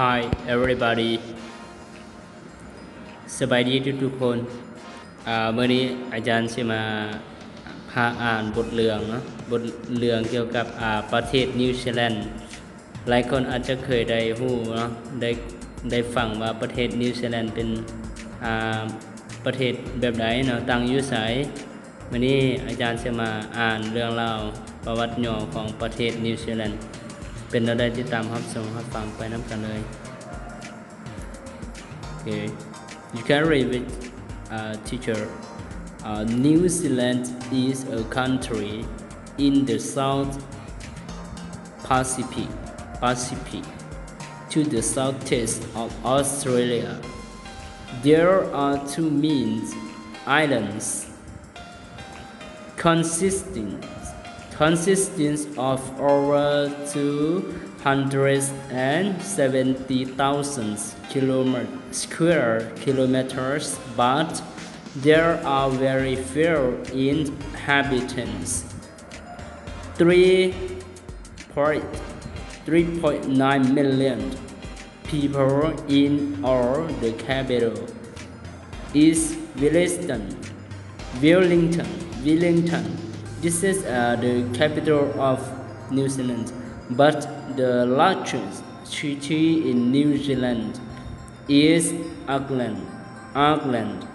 Hi everybody สบายดีทุกทุกคนอ่าเมื่อนี้อาจารย์จะมาพาอ่านบทเรื่องเนาะบทเรื่องเกี่ยวกับอ่าประเทศนิวซีแลนด์หลายคนอาจจะเคยได้ฮู้เนาะได้ได้ฟังว่าประเทศนิวซีแลนด์เป็นอ่าประเทศแบบใดเนาะตั้งอยู่ไสมื่อนี้อาจารย์จะมาอ่านเรื่องราวประวัติย่อของประเทศนิวซีแลนด์ เป็นเราได้ติดตามรับชมรับฟังไปน้ำกันเลย Okay, you can read with uh, teacher. Uh, New Zealand is a country in the South Pacific, Pacific to the southeast of Australia. There are two main islands consisting consisting of over 270,000 kilomet- square kilometers, but there are very few inhabitants. 3.9 million people in all the capital is Wellington. Wellington. Wellington. This is uh, the capital of New Zealand, but the largest city in New Zealand is Auckland. Auckland,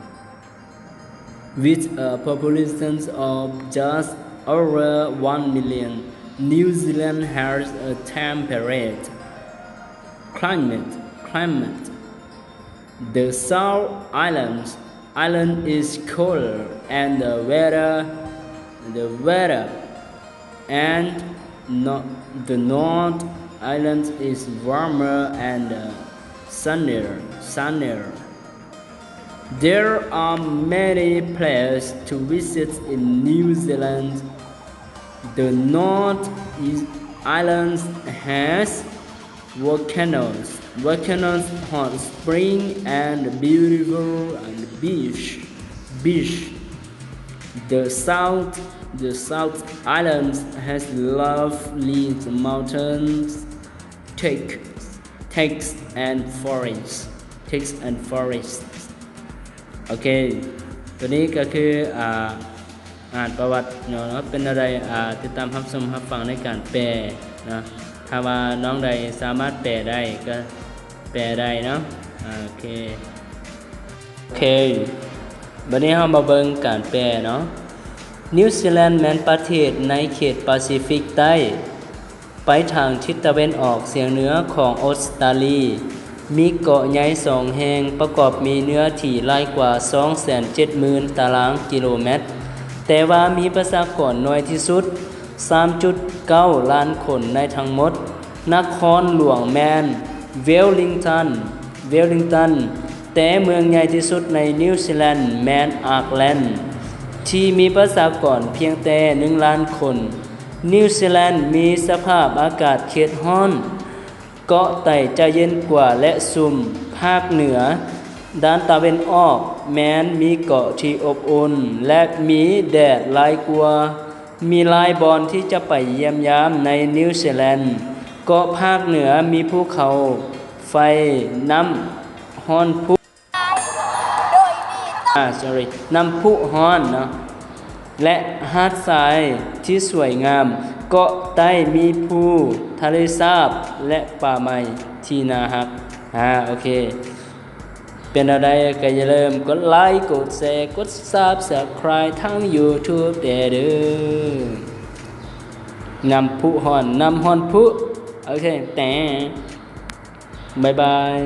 with a population of just over 1 million. New Zealand has a temperate climate. Climate. The South Island island is colder and the weather the weather and no, the North Island is warmer and uh, sunnier sunnier there are many places to visit in New Zealand the North Island has volcanoes, volcanoes, hot spring, and beautiful and beach, beach. The South, the South islands has lovely mountains, takes, takes and forests, takes and forests. โอเค ตัวนี้ก็คืออ่าอ่านประวัติเนาะเป็นอะไรอ่าติดตามรับชมรับฟังในการแปลนะถ้าว่าน้องใดสามารถแปลได้ก็แปลได้เนาะโอเคโอเค วันนี้เรามาเบิ่งการแปลเนาะนิวซีแลนด์แม้นประเทศในเขตแปซิฟิกใต้ ไปทางทิศตะวันออกเฉียงเหนือของออสเตรเลียมีเกาะใหญ่สองแห่งประกอบมีเนื้อที่หลายกว่า 270,000 ตารางกิโลเมตร แต่ว่ามีประชากรน้อยที่สุด 3.9 ล้านคนในทั้งหมด นครหลวงแมนเวลลิงตันเวลลิงตัน แต่เมืองใหญ่ที่สุดในนิวซีแลนด์แมนอาร์คแลนด์ที่มีประชากรเพียงแต่1ล้านคน นิวซีแลนด์มีสภาพอากาศเขตร้อน เกาะไต่จะเย็นกว่าและซุ่ม ภาคเหนือ ด้านตะเวนออก แม้นมีเกาะที่อบอุ่น และมีแดดหลายกว่า มีลายบอนที่จะไปเยี่ยมยามในนิวซีแลนด์เกาะภาคเหนือมีภูเขา ไฟน้ำฮ้อนพุ sorry น้ำพุฮ้อนเนาะและหาดทรายที่สวยงาม เกาะใต้มีภูทะเลสาบและป่าไม้ที่น่าฮักอ่าโอเค เป็นอะไรก็อย่าลืมกดไลค์กดแชร์กด Subscribe ทั้ง YouTube เด้อเด้อนำพุฮ้อนนำฮ้อนพุโอเคแต่บายบาย